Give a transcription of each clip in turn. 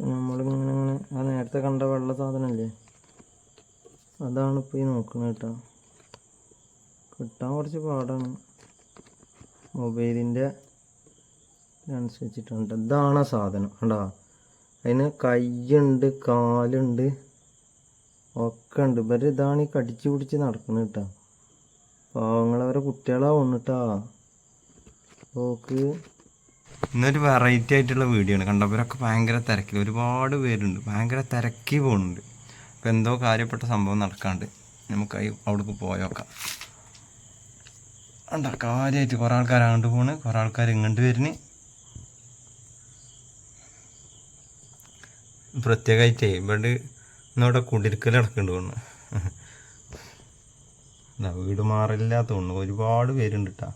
നമ്മളിങ്ങനെ ഇങ്ങനെ ആ നേരത്തെ കണ്ട വെള്ള സാധനമല്ലേ അതാണ് ഇപ്പോൾ ഈ നോക്കുന്നത് കേട്ടോ. കിട്ടാൻ കുറച്ച് പാടാണ്. മൊബൈലിന്റെ ലെൻസ് വെച്ചിട്ടുണ്ട്. ഇതാണ് ആ സാധനം. കണ്ടാ? അതിന് കൈയുണ്ട് കാലുണ്ട് ഒക്കെ ഉണ്ട്. ഇവർ ഇതാണ് ഈ കടിച്ചു പിടിച്ച് നടക്കുന്നത് കേട്ടോ. പാവങ്ങളവരെ കുട്ടികളാവുന്നു കേട്ടോ ഓക്ക് ഇന്നൊരു വെറൈറ്റി ആയിട്ടുള്ള വീഡിയോ ആണ്. കണ്ടവരൊക്കെ ഭയങ്കര തിരക്കിൽ ഒരുപാട് പേരുണ്ട്. ഭയങ്കര തിരക്കി പോകുന്നുണ്ട് അപ്പോൾ എന്തോ കാര്യപ്പെട്ട സംഭവം നടക്കാണ്ട് നമുക്ക് അവിടേക്ക് പോയോക്കാം ഉണ്ട കാര്യമായിട്ട് കുറേ ആൾക്കാർ അങ്ങോട്ട് പോണ്. കുറേ ആൾക്കാർ ഇങ്ങോട്ട് വരുന്നു പ്രത്യേകമായിട്ടേ ഇവിടെ ഇന്നിവിടെ കുടിരിക്കൽ നടക്കുന്നുണ്ട് ഇതാ വീട് മാറില്ല ഒരുപാട് പേരുണ്ട് കേട്ടാ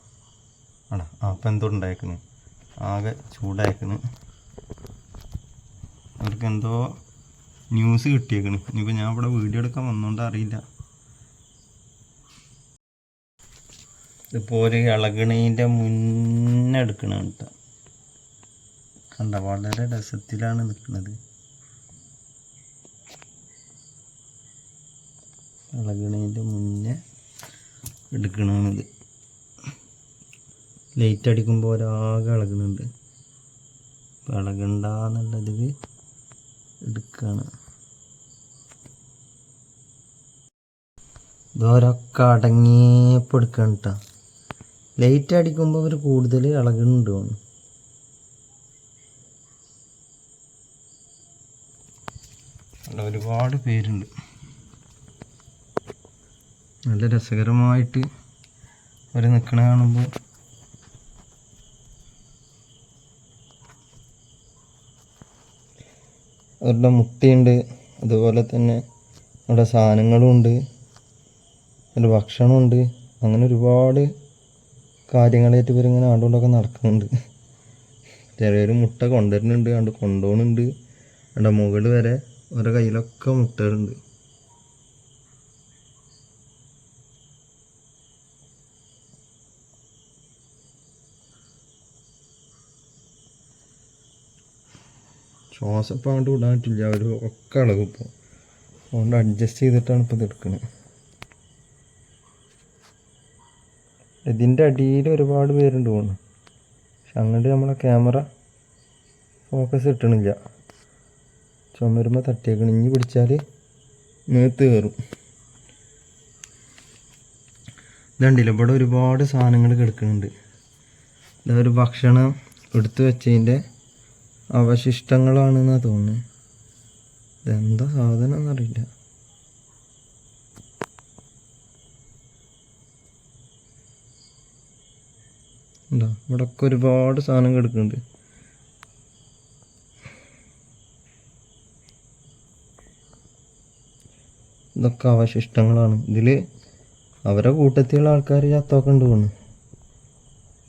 ആടാ അപ്പം എന്തോ ഉണ്ടായേക്കണ്? ആകെ ചൂടായേക്കണ്. അവർക്ക് എന്തോ ന്യൂസ് കിട്ടിയേക്കണ്. ഇനിയിപ്പോൾ ഞാൻ ഇവിടെ വീഡിയോ എടുക്കാൻ വന്നുകൊണ്ട് അറിയില്ല. ഇതിപ്പോൾ ഒരു ഇളകണീന്റെ മുന്നേ എടുക്കണ കേട്ടോ കണ്ട? വളരെ രസത്തിലാണ് നിൽക്കുന്നത് ഇളകണീന്റെ മുന്നേ എടുക്കണാണിത്. ലൈറ്റ് അടിക്കുമ്പോൾ ഒരാകെ ഇളകുന്നുണ്ട്. ഇളകണ്ടെന്നുള്ളതിൽ എടുക്കുകയാണ് ഇതൊരൊക്കെ അടങ്ങിയപ്പോൾ എടുക്കണം കേട്ടോ ലൈറ്റ് അടിക്കുമ്പോൾ അവർ കൂടുതൽ ഇളകുന്നുണ്ട് തോന്നുന്നു. ഒരുപാട് പേരുണ്ട്. നല്ല രസകരമായിട്ട് അവർ നിൽക്കണ കാണുമ്പോൾ അവരുടെ മുട്ടയുണ്ട്. അതുപോലെ തന്നെ അവിടെ സാധനങ്ങളും ഉണ്ട് ഒരു ഭക്ഷണമുണ്ട്. അങ്ങനെ ഒരുപാട് കാര്യങ്ങളായിട്ട് ഇവരിങ്ങനെ ആണ്ടുകൊണ്ടൊക്കെ നടക്കുന്നുണ്ട്. ചിലവർ മുട്ട കൊണ്ടുവരുന്നുണ്ട്. ആണ്ട് കൊണ്ടുപോകുന്നുണ്ട്. അവിടെ മുകളിൽ വരെ ഓരോ കയ്യിലൊക്കെ മുട്ടകളുണ്ട്. ശ്വാസം അങ്ങോട്ട് വിടാൻ പറ്റില്ല ഒരു ഒക്കെ ഇളകും ഇപ്പോൾ അതുകൊണ്ട് അഡ്ജസ്റ്റ് ചെയ്തിട്ടാണ് ഇപ്പോൾ ഇതെടുക്കുന്നത് ഇതിന്റെ അടിയിൽ ഒരുപാട് പേരുണ്ട് തോന്നുന്നു. പക്ഷെ അങ്ങോട്ട് നമ്മളെ ക്യാമറ ഫോക്കസ് കിട്ടണില്ല ചുമരുമ്പോൾ തട്ടിയേക്കണം. ഇനി പിടിച്ചാൽ മേത്ത് കയറും ഇതുണ്ടല്ലോ ഇവിടെ ഒരുപാട് സാധനങ്ങൾ കിടക്കുന്നുണ്ട് ഇതൊരു ഭക്ഷണം എടുത്തു വെച്ചതിന്റെ അവശിഷ്ടങ്ങളാണെന്നാണ് തോന്നുന്നത് ഇതെന്താ സാധനം എന്നറിയില്ല എന്താ ഇവിടെ ഒക്കെ ഒരുപാട് സാധനം കിടക്കുന്നുണ്ട്. ഇതൊക്കെ അവശിഷ്ടങ്ങളാണ്. ഇതിൽ അവരെ കൂട്ടത്തിലുള്ള ആൾക്കാർ ചത്തൊക്കെ ഉണ്ട് തോന്നുന്നു.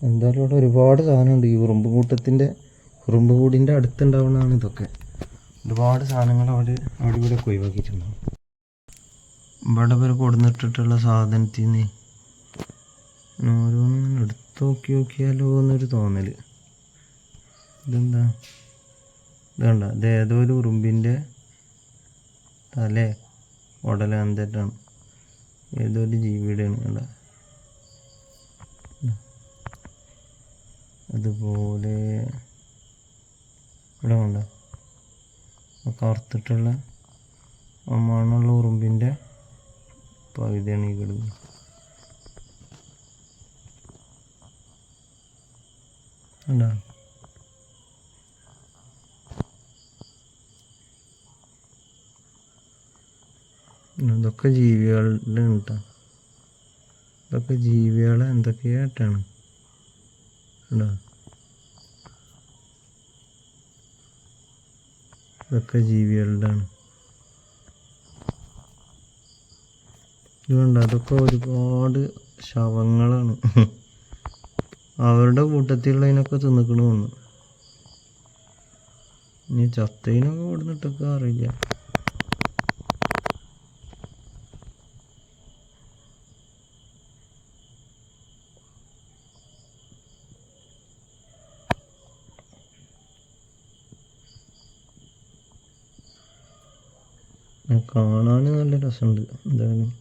എന്തായാലും ഇവിടെ ഒരുപാട് സാധനമുണ്ട്. ഈ ഉറുമ്പ് കൂട്ടത്തിന്റെ ഉറുമ്പ് അടുത്തുണ്ടാവുന്നതാണ് ഇതൊക്കെ. ഒരുപാട് സാധനങ്ങൾ അവിടെ അവിടെ ഇവിടെ ഒഴിവാക്കിയിട്ടുണ്ടാവും ഇവിടെ ഇവർ കൊടുന്നിട്ടിട്ടുള്ള സാധനത്തിൽ നിന്ന് ഓരോന്നും എടുത്ത് നോക്കി നോക്കിയാലോ എന്നൊരു തോന്നൽ ഇതെന്താ? ഇതുണ്ട. ഇത് ഏതോ ഒരു ഉറുമ്പിന്റെ തലേ ഉടല എന്തായിട്ടാണ് ഏതോ ഒരു ജീവിയുടെയാണ് കണ്ട. അതുപോലെ ഇവിടെ വേണ്ട കറുത്തിട്ടുള്ള മണ്ണുള്ള ഉറുമ്പിന്റെ പകുതിയാണ് ഈ കിടക്കുന്നത്. കണ്ടോ? ഇതൊക്കെ ജീവികളുടെ കേട്ടോ. ഇതൊക്കെ ജീവികളെ എന്തൊക്കെയായിട്ടാണ്? കണ്ടോ? ഇതൊക്കെ ജീവികളുടെയാണ്. ഇതുകൊണ്ട് അതൊക്കെ ഒരുപാട് ശവങ്ങളാണ്. അവരുടെ കൂട്ടത്തിലുള്ളതിനൊക്കെ തിന്നിക്കണു തോന്നുന്നു. ഇനി ചത്തതിനൊക്കെ കൊടുത്തിട്ടൊക്കെ അറിയില്ല. കാണാൻ നല്ല രസമുണ്ട്. എന്തായാലും.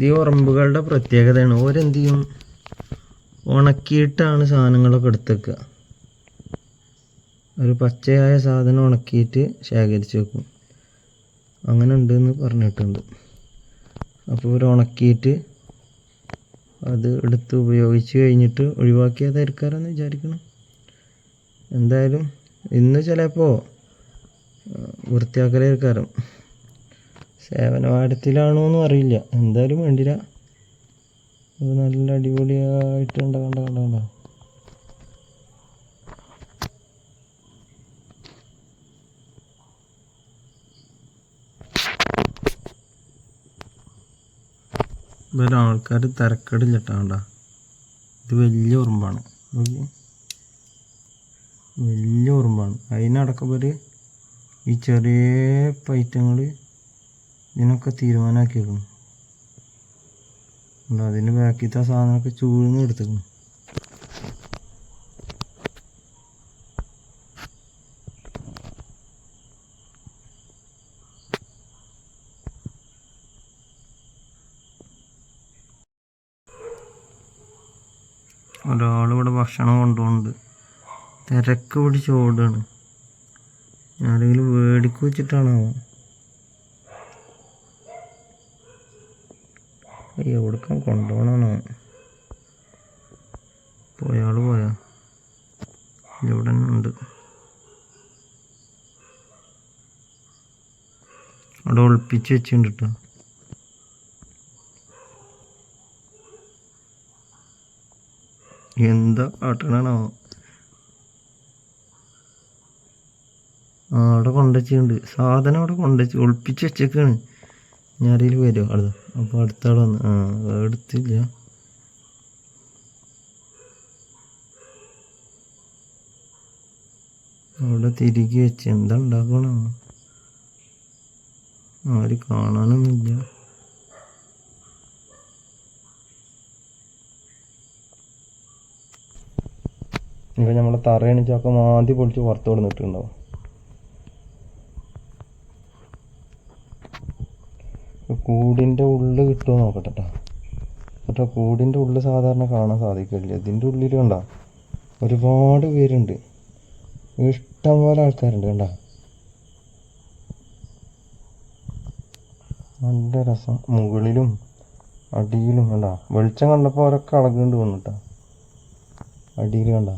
ഇത് ഈ ഉറമ്പുകളുടെ പ്രത്യേകതയാണ്. ഓരെന്ത് ചെയ്യും? ഉണക്കിയിട്ടാണ് സാധനങ്ങളൊക്കെ എടുത്തേക്കുക. ഒരു പച്ചയായ സാധനം ഉണക്കിയിട്ട് ശേഖരിച്ച് വെക്കും. അങ്ങനെ ഉണ്ടെന്ന് പറഞ്ഞിട്ടുണ്ട്. അപ്പോൾ ഇവർ ഉണക്കിയിട്ട് അത് എടുത്ത് ഉപയോഗിച്ച് കഴിഞ്ഞിട്ട് ഒഴിവാക്കിയതായിരിക്കാരെന്ന് വിചാരിക്കണം എന്തായാലും ഇന്ന് ചിലപ്പോൾ വൃത്തിയാക്കലായിരിക്കാരം സേവനവാരത്തിലാണോന്നും അറിയില്ല. എന്തായാലും വേണ്ടില്ല. ഇത് നല്ല അടിപൊളിയായിട്ട് കണ്ട കണ്ട കണ്ട. കണ്ട ഇവരെ ആൾക്കാർ തിരക്കടില്ല കേട്ടോ ഇത് വലിയ ഉറുമ്പാണ്. വലിയ ഉറുമ്പാണ്. അതിനടക്കം ഈ ചെറിയ പൈറ്റങ്ങൾ ഇതിനൊക്കെ തീരുമാനമാക്കിയേക്കണം ഉണ്ട് അതിന് ബാക്കിത്തെ സാധനമൊക്കെ ചൂഴ്ന്ന് എടുത്തേക്കണം ഒരാളിവിടെ ഭക്ഷണം കൊണ്ടുപോകുന്നുണ്ട്. തിരക്ക് പിടിച്ച് ഓടുകയാണ്. ആരെങ്കിലും വേടിക്ക് എവിടേക്കാൻ കൊണ്ടുപോകണമെന്നോ പോയാൾ പോയാ. ഇവിടെ ഉണ്ട്. അവിടെ ഒളിപ്പിച്ച് വെച്ചിട്ടുണ്ട് കേട്ടോ എന്താ ആട്ടണോ ആ അവിടെ കൊണ്ടുവച്ചിട്ടുണ്ട് സാധനം അവിടെ കൊണ്ടുവച്ച് ഒളിപ്പിച്ച് വെച്ചേക്കാണ്. ഞാരയിൽ വരുമോ അടുത്ത അപ്പോൾ അടുത്ത ആൾ വന്ന് ആ എടുത്തില്ല അവിടെ തിരികെ വെച്ച് എന്താ ഉണ്ടാക്കണം? ആര് കാണാനൊന്നുമില്ല. ഇപ്പം നമ്മളെ തറയണിച്ചൊക്കെ മാന്തി പൊളിച്ച് പുറത്തോട് കൊടുത്തിട്ടുണ്ടാവും. കൂടിന്റെ ഉള്ളിൽ കിട്ടുമോ നോക്കട്ടെ കേട്ടോ കേട്ടോ കൂടിന്റെ ഉള്ളിൽ സാധാരണ കാണാൻ സാധിക്കില്ല ഇതിന്റെ ഉള്ളിൽ കണ്ട ഒരുപാട് പേരുണ്ട്. ഇഷ്ടം പോലെ ആൾക്കാരുണ്ട് കണ്ട. നല്ല രസം. മുകളിലും അടിയിലും കണ്ട. വെളിച്ചം കണ്ടപ്പോൾ അവരൊക്കെ അളകുണ്ട് വന്നിട്ടാ. അടിയിൽ കണ്ട.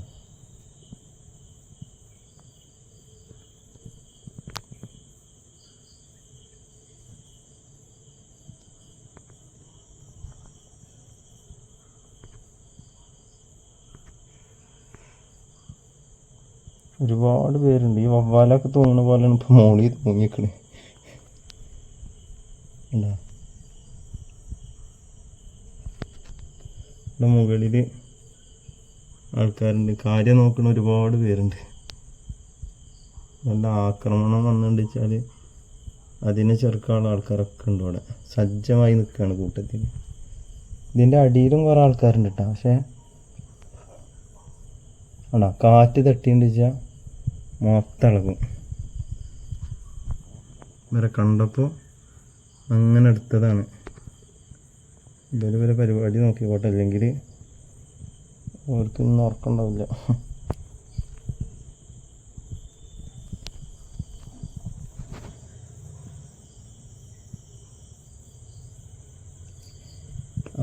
ഒരുപാട് പേരുണ്ട്. ഈ വവ്വാലൊക്കെ തൂങ്ങണ പോലെയാണ് ഇപ്പൊ മോളിൽ തൂങ്ങിക്കണ്. കണ്ടാ? ഇവിടെ മുകളിൽ ആൾക്കാരുണ്ട്. കാര്യം നോക്കണ ഒരുപാട് പേരുണ്ട്. നല്ല ആക്രമണം വന്നിട്ട് വെച്ചാൽ അതിനെ ചെറുക്കാനുള്ള ആൾക്കാരൊക്കെ ഉണ്ട് ഇവിടെ. സജ്ജമായി നിൽക്കുകയാണ് കൂട്ടത്തിൽ ഇതിന്റെ അടിയിലും കുറേ ആൾക്കാരുണ്ട് കേട്ടോ പക്ഷേ ആണോ കാറ്റ് തട്ടിയെന്ന് വെച്ചാൽ മൊത്തം ഇളകും ഇവരെ കണ്ടപ്പോൾ അങ്ങനെ എടുത്തതാണ്. ഇവർ വരെ പരിപാടി നോക്കിക്കോട്ടെ അല്ലെങ്കിൽ അവർക്കൊന്നും ഉറക്കമുണ്ടാവില്ല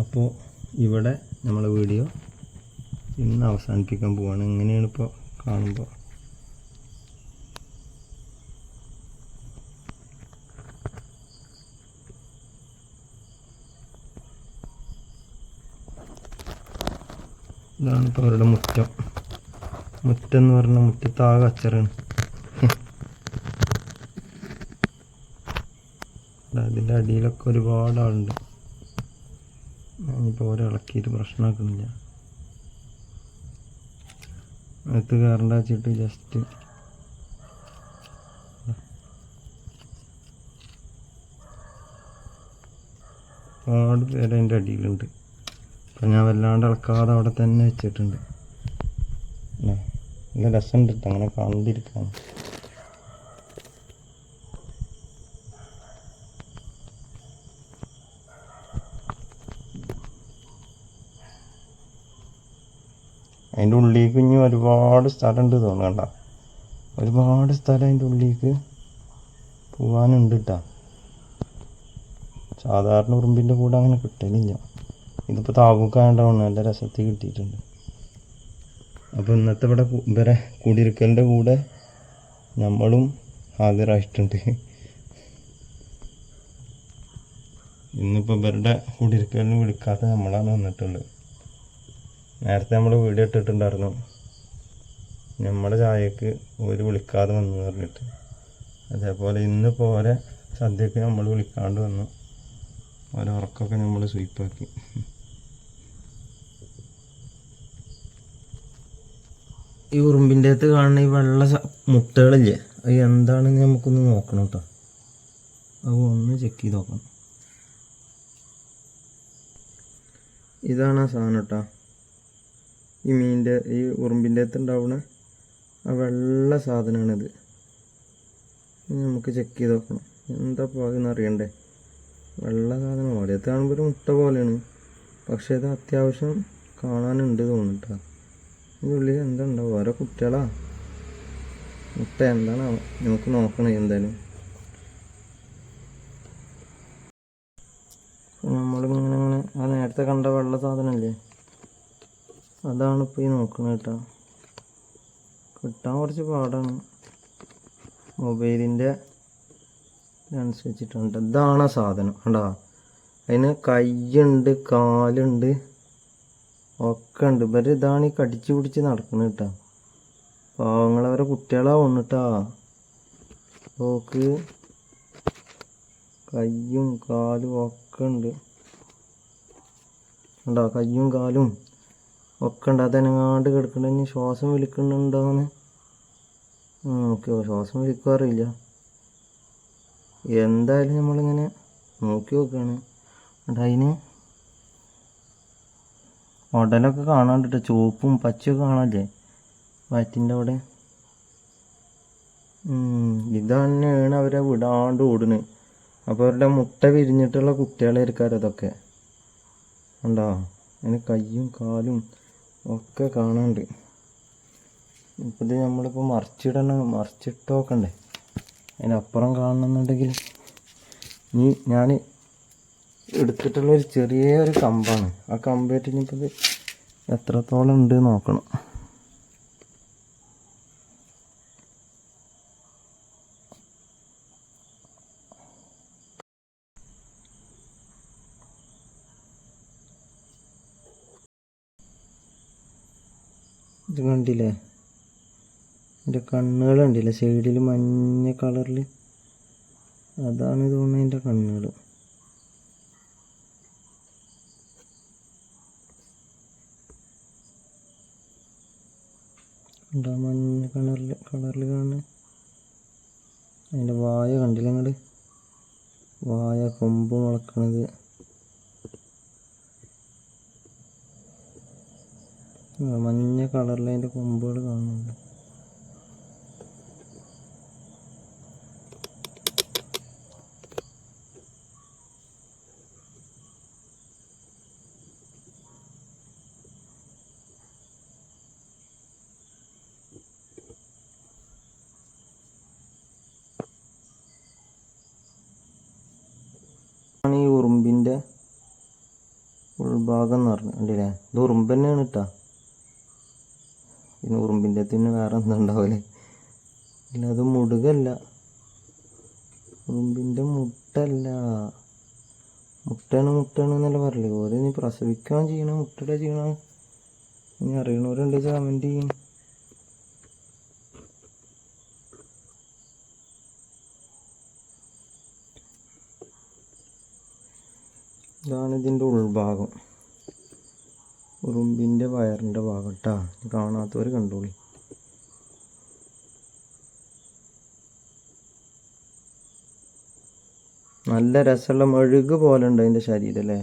അപ്പോൾ ഇവിടെ നമ്മളെ വീഡിയോ ഇന്ന് അവസാനിപ്പിക്കാൻ പോവാണ്. എങ്ങനെയാണ് ഇപ്പോൾ കാണുമ്പോൾ ഇതാണ് ഇപ്പോൾ അവരുടെ മുറ്റം. മുറ്റം എന്ന് പറഞ്ഞാൽ മുറ്റത്താകെ അച്ചറാണ്. അതിന്റെ അടിയിലൊക്കെ ഒരുപാട് ആളുണ്ട്. ഞാനിപ്പോൾ ഓരോ ഇളക്കിയിട്ട് പ്രശ്നമാക്കുന്നില്ല അകത്ത് കറണ്ട് വെച്ചിട്ട് ജസ്റ്റ് ഒരുപാട് പേര് അതിന്റെ അടിയിലുണ്ട്. അപ്പം ഞാൻ വല്ലാണ്ട് ഇളക്കാതെ അവിടെ തന്നെ വെച്ചിട്ടുണ്ട്. നല്ല രസമുണ്ട് കേട്ടോ അങ്ങനെ കണ്ടിരിക്കാൻ. അതിന്റെ ഉള്ളിലേക്ക് ഇനി ഒരുപാട് സ്ഥലമുണ്ട് തോന്നണ്ട ഒരുപാട് സ്ഥലം അതിന്റെ ഉള്ളിലേക്ക് പോകാനുണ്ട് കേട്ടോ സാധാരണ ഉറുമ്പിന്റെ കൂടെ അങ്ങനെ കിട്ടലില്ല. ഇതിപ്പോൾ താവൂക്കാണ്ടാവണം നല്ല രസത്തിൽ കിട്ടിയിട്ടുണ്ട്. അപ്പോൾ ഇന്നത്തെ ഇവിടെ ഇവരെ കുടിയിരിക്കലിന്റെ കൂടെ നമ്മളും ഹാജരായിട്ടുണ്ട്. ഇന്നിപ്പോൾ ഇവരുടെ കുടിയിരിക്കലിന് വിളിക്കാത്ത നമ്മളാണ് വന്നിട്ടുള്ളത്. നേരത്തെ നമ്മൾ വീഡിയോ ഇട്ടിട്ടുണ്ടായിരുന്നു. നമ്മുടെ ചായക്ക് ഒരു വിളിക്കാതെ വന്നു പറഞ്ഞിട്ട്. അതേപോലെ ഇന്നിപ്പോൾ ഓരെ സദ്യക്ക് നമ്മൾ വിളിക്കാണ്ട് വന്നു. ഓരോ ഉറക്കമൊക്കെ നമ്മൾ സ്വീപ്പാക്കി ഈ ഉറുമ്പിന്റെ അകത്ത് കാണുന്ന ഈ വെള്ള മുട്ടകളില്ലേ? അത് എന്താണെന്ന് നമുക്കൊന്ന് നോക്കണം കേട്ടോ അത് ഒന്ന് ചെക്ക് ചെയ്ത് നോക്കണം. ഇതാണ് ആ സാധനം കേട്ടോ ഈ മീന്റെ ഈ ഉറുമ്പിന്റെ അകത്ത് ഉണ്ടാവുന്ന ആ വെള്ള സാധനമാണിത് നമുക്ക് ചെക്ക് ചെയ്ത് നോക്കണം. എന്താ പാകെന്ന് അറിയണ്ടേ? വെള്ള സാധനം. ഓരോ കാണുമ്പോൾ ഒരു മുട്ട പോലെയാണ്. പക്ഷേ ഇത് അത്യാവശ്യം കാണാനുണ്ട് ഇതിന്റെ ഉള്ളിൽ എന്താ ഉണ്ടാവും ഓരോ കുട്ടികളാ. മുട്ട എന്താണ് നമുക്ക് നോക്കണേ എന്തായാലും. നമ്മളിങ്ങനെ ഇങ്ങനെ ആ നേരത്തെ കണ്ട വെള്ള സാധനമല്ലേ അതാണ് ഇപ്പോൾ ഈ നോക്കണത് കേട്ടോ. കിട്ടാൻ കുറച്ച് പാടാണ്. മൊബൈലിന്റെ ലെൻസ് വെച്ചിട്ടുണ്ട്. ഇതാണ് സാധനം. കണ്ടോ? അതിന് കൈയുണ്ട് കാലുണ്ട്. ഒക്കെ ഉണ്ട് ഇവർ ഇതാണ് ഈ കടിച്ചു പിടിച്ച് നടക്കുന്നത് കേട്ടോ പാവങ്ങളവരെ കുട്ടികളാവണം കേട്ടാ ഓക്ക് കയ്യും കാലും ഒക്കെ ഉണ്ട് ഉണ്ടോ കയ്യും കാലും ഒക്കെ ഉണ്ട് അതെനങ്ങാണ്ട് കിടക്കണ്ട ഇനി ശ്വാസം വിളിക്കുന്നുണ്ടോന്ന് ഓക്കെ. ശ്വാസം വിളിക്കാറില്ല എന്തായാലും നമ്മളിങ്ങനെ നോക്കി നോക്കുകയാണ് അതിന് ഉടലൊക്കെ കാണാണ്ടിട്ട് ചുവപ്പും പച്ചയൊക്കെ കാണാല്ലേ? വയറ്റിന്റെ അവിടെ. ഉം, ഇത് തന്നെയാണ് അവരെ വിടാണ്ട് ഓടുന്നത് അപ്പോൾ അവരുടെ മുട്ട വിരിഞ്ഞിട്ടുള്ള കുട്ടികളായിരിക്കും അതൊക്കെ ഉണ്ടോ അതിന് കയ്യും കാലും ഒക്കെ കാണാണ്ട്. ഇപ്പം ഇത് നമ്മളിപ്പോൾ മറിച്ചിടണം മറിച്ചിട്ടോക്കണ്ടേ അതിനപ്പുറം കാണണമെന്നുണ്ടെങ്കിൽ ഇനി ഞാൻ എടുത്തിട്ടുള്ള ഒരു ചെറിയ ഒരു കമ്പാണ്. ആ കമ്പായിട്ട് ഇനിയിപ്പോൾ എത്രത്തോളം ഉണ്ട് നോക്കണം. ഇത് കണ്ടില്ലേ? എന്റെ കണ്ണുകൾ കണ്ടില്ലേ? സൈഡിൽ മഞ്ഞ കളറിൽ അതാണ് തോന്നുന്നത് എന്റെ കണ്ണുകൾ. എന്താ മഞ്ഞ കളറിൽ കളറിൽ കാണുന്നത് അതിന്റെ വായ കണ്ടില്ല നിങ്ങൾ വായ കൊമ്പ് മുളക്കണത്. മഞ്ഞ കളറിൽ അതിന്റെ കൊമ്പുകൾ കാണുന്നുണ്ട് ആണ് ഈ ഉറുമ്പിന്റെ ഉൾഭാഗം എന്ന് പറഞ്ഞു ഇത് ഉറുമ്പ് തന്നെയാണ് കേട്ടോ പിന്നെ ഉറുമ്പിന്റെ തന്നെ വേറെ എന്താ ഇല്ല അത് മുടുകല്ല. ഉറുമ്പിന്റെ മുട്ടല്ല. മുട്ടയാണ് മുട്ടയാണ് എന്നല്ല പറയില്ലേ ഓരോ നീ പ്രസവിക്കാൻ ചെയ്യണ മുട്ടയുടെ ചെയ്യണ ഇനി അറിയണവരുണ്ട് കമന്റ് ചെയ്യും. ഇതാണ് ഇതിന്റെ ഉൾഭാഗം. ഉറുമ്പിന്റെ വയറിന്റെ ഭാഗം കാണാത്തവർ കണ്ടോളി. നല്ല രസമുള്ള മെഴുക് പോലെ ഉണ്ട് അതിന്റെ ശരീരം അല്ലേ?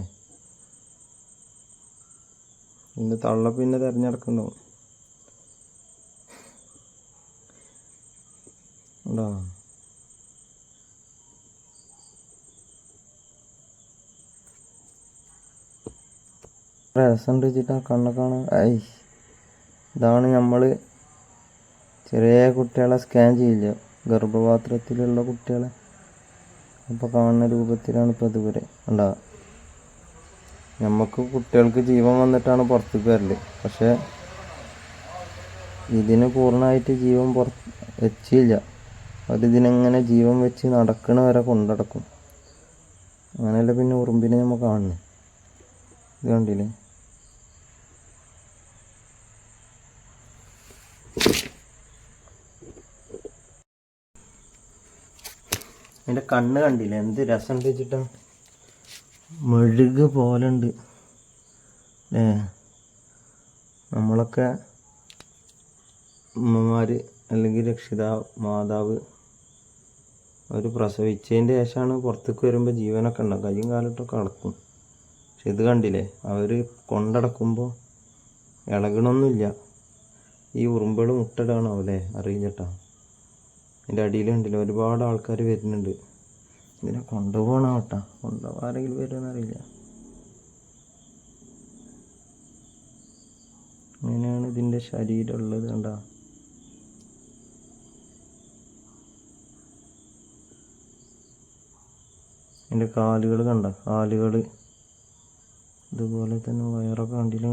ഇതിന്റെ തള്ള പിന്നെ തിരഞ്ഞെടുക്കണ്ടാവും ഉണ്ടോ രസമുണ്ട് വെച്ചിട്ട് കണ്ണൊക്കെ കാണാൻ ഐ. ഇതാണ് നമ്മൾ ചെറിയ കുട്ടികളെ സ്കാൻ ചെയ്യില്ല. ഗർഭപാത്രത്തിലുള്ള കുട്ടികളെ അപ്പോൾ കാണുന്ന രൂപത്തിലാണ് ഇപ്പോൾ ഇതുവരെ ഉണ്ടാവുക നമുക്ക് കുട്ടികൾക്ക് ജീവൻ വന്നിട്ടാണ് പുറത്തേക്ക് വരൽ. പക്ഷേ ഇതിന് പൂർണമായിട്ട് ജീവൻ പുറത്ത് വെച്ചില്ല. അവരിതിനെങ്ങനെ ജീവൻ വെച്ച് നടക്കണ വരെ കൊണ്ടടക്കും. അങ്ങനെയല്ല പിന്നെ ഉറുമ്പിനെ നമ്മൾ കാണുന്നത് ഇത് കണ്ടില്ലേ? കണ്ണ് കണ്ടില്ല. എന്ത് രസം വെച്ചിട്ടാ മെഴുക് പോലെ ഉണ്ട് ഏ നമ്മളൊക്കെ അമ്മമാർ അല്ലെങ്കിൽ രക്ഷിതാ മാതാവ് അവർ പ്രസവിച്ചതിന്റെ ശേഷമാണ് പുറത്തേക്ക് വരുമ്പോൾ ജീവനൊക്കെ ഉണ്ടാവും കയ്യും കാലിട്ടൊക്കെ അളക്കും പക്ഷെ ഇത് കണ്ടില്ലേ? അവർ കൊണ്ടടക്കുമ്പോൾ ഇളകണമൊന്നുമില്ല ഈ ഉറുമ്പുകൾ മുട്ടടാണോ അറിയില്ല കേട്ടോ അതിന്റെ അടിയിൽ ഒരുപാട് ആൾക്കാർ വരുന്നുണ്ട്. ഇതിനെ കൊണ്ടുപോകണം കേട്ടോ. കൊണ്ടുപോകാൻ ആരെങ്കിലും വരുമെന്നറിയില്ല അങ്ങനെയാണ് ഇതിന്റെ ശരീരം ഉള്ളത് കണ്ട? ഇതിന്റെ കാലുകൾ കണ്ട? കാലുകൾ ഇതുപോലെ തന്നെ വയറൊക്കെ കണ്ടില്ല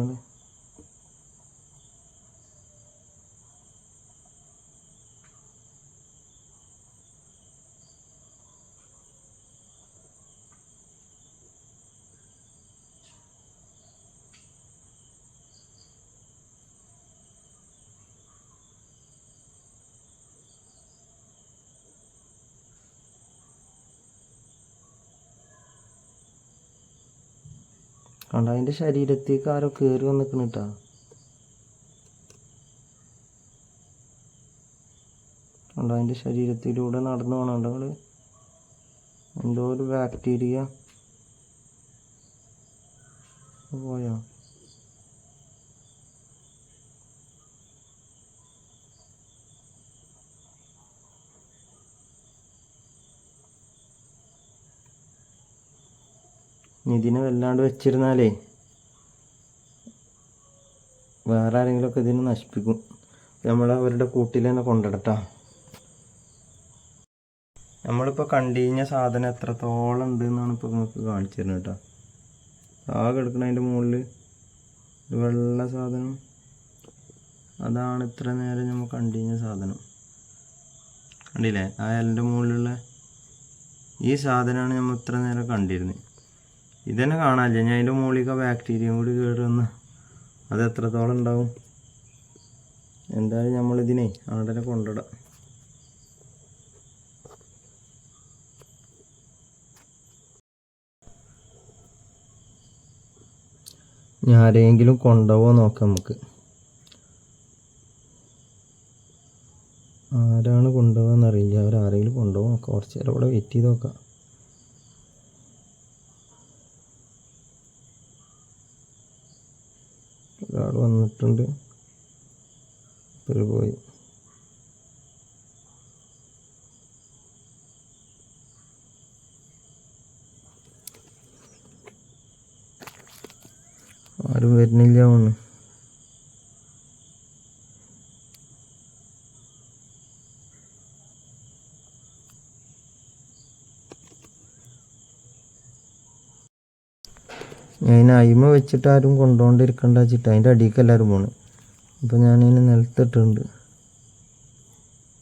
കണ്ട അതിന്റെ ശരീരത്തേക്ക് ആരോ കയറി വന്നിക്കണ കേട്ടാ കണ്ട അതിന്റെ ശരീരത്തിലൂടെ നടന്നു പോകണം നിങ്ങൾ എന്തോ ഒരു ബാക്ടീരിയ പോയോ? ഇനി ഇതിനെ വല്ലാണ്ട് വെച്ചിരുന്നാലേ വേറെ ആരെങ്കിലുമൊക്കെ ഇതിനെ നശിപ്പിക്കും. നമ്മൾ അവരുടെ കൂട്ടിൽ തന്നെ കൊണ്ടിടട്ടാ. നമ്മളിപ്പോൾ കണ്ടുകഴിഞ്ഞ സാധനം എത്രത്തോളം ഉണ്ട് എന്നാണ് ഇപ്പോൾ നിങ്ങൾക്ക് കാണിച്ചു തരുന്നത് കേട്ടോ. ആകെ എടുക്കണതിന്റെ മുകളിൽ ഒരു വെള്ള സാധനം. അതാണ് ഇത്ര നേരം നമ്മൾ കണ്ടുകഴിഞ്ഞ സാധനം. കണ്ടില്ലേ? ആ ഇലന്റെ മുകളിലുള്ള ഈ സാധനമാണ് നമ്മൾ ഇത്ര നേരം കണ്ടിരുന്നത്. ഇതന്നെ കാണാനില്ല ഞാൻ അതിന്റെ മുകളിലേക്ക് ബാക്ടീരിയയും കൂടി കയറുന്ന അത് എത്രത്തോളം ഉണ്ടാവും? എന്തായാലും നമ്മളിതിനെ അവിടെ തന്നെ കൊണ്ടിടാം ആരെങ്കിലും കൊണ്ടുപോകോ നോക്കാം നമുക്ക്. ആരാണ് കൊണ്ടുപോകാന്നറിയില്ല അവരാരെങ്കിലും കൊണ്ടുപോകാം കുറച്ച് നേരം ഇവിടെ വെയിറ്റ് ചെയ്ത് നോക്കാം. ഒരാൾ വന്നിട്ടുണ്ട്. ഒരു പോയി. ആരും വരുന്നില്ല ഒന്ന് ഞാൻ അയിമ വെച്ചിട്ട് ആരും കൊണ്ടുകൊണ്ടിരിക്കണ്ട വെച്ചിട്ട് അതിന്റെ അടിയിലേക്ക് എല്ലാവരും പോണ്. അപ്പോൾ ഞാനിതിനെ നിലത്തിട്ടുണ്ട്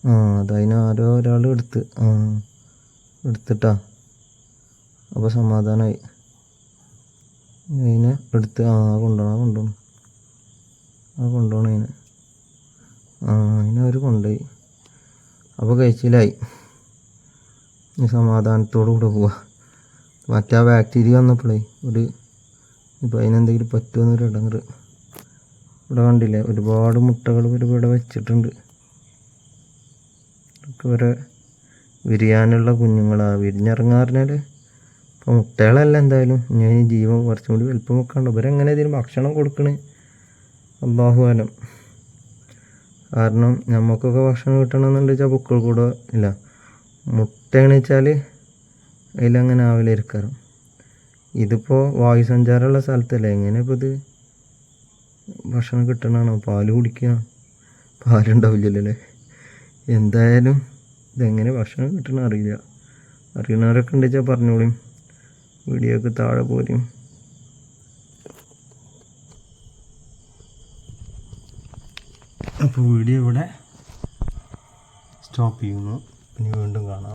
ആ അതതിന് ആരോ ഒരാൾ എടുത്ത് ആ എടുത്തിട്ടാ. അപ്പോൾ സമാധാനമായി അതിനെ എടുത്ത് ആ കൊണ്ടുപോകണം കൊണ്ടുപോകണം ആ അതിനെ അവർ കൊണ്ടുപോയി അപ്പോൾ കഴിച്ചിലായി. സമാധാനത്തോടു കൂടെ പോവാ. മറ്റേ ആ ബാക്ടീരിയ വന്നപ്പോഴേ ഒരു ഇപ്പോൾ അതിനെന്തെങ്കിലും പറ്റുമെന്നൊരു ഇടങ്ങറ്. ഇവിടെ കണ്ടില്ലേ ഒരുപാട് മുട്ടകൾ ഇവിടെ വെച്ചിട്ടുണ്ട്. ഇതൊക്കെ വരെ വിരിയാനുള്ള കുഞ്ഞുങ്ങളാണ് വിരിഞ്ഞിറങ്ങാറിഞ്ഞാൽ ഇപ്പോൾ മുട്ടകളല്ല എന്തായാലും. ഞാൻ ജീവൻ കുറച്ചും കൂടി വലുപ്പം വെക്കാണ്ട് ഇവരെങ്ങനെ ഇതിന് ഭക്ഷണം കൊടുക്കണേ? അള്ളാഹുവാലം കാരണം നമുക്കൊക്കെ ഭക്ഷണം കിട്ടണമെന്നുണ്ട് വെച്ചാൽ പൂക്കൾ കൂടെ ഇല്ല. മുട്ടയാണെന്ന് വെച്ചാൽ അതിലങ്ങനെ ആവില്ല ഇതിപ്പോൾ വായു സഞ്ചാരമുള്ള സ്ഥലത്തല്ലേ? എങ്ങനെ ഇത്? ഭക്ഷണം കിട്ടണതാണോ? പാൽ കുടിക്കുക. പാലുണ്ടാവില്ലല്ലേ എന്തായാലും ഇതെങ്ങനെ ഭക്ഷണം കിട്ടണം അറിയില്ല. അറിയണവരൊക്കെ ഉണ്ടെച്ചാൽ പറഞ്ഞോളിയും വീഡിയോക്ക് താഴെ പോരും. അപ്പോൾ വീഡിയോ ഇവിടെ സ്റ്റോപ്പ് ചെയ്യുന്നു. ഇനി വീണ്ടും കാണാം.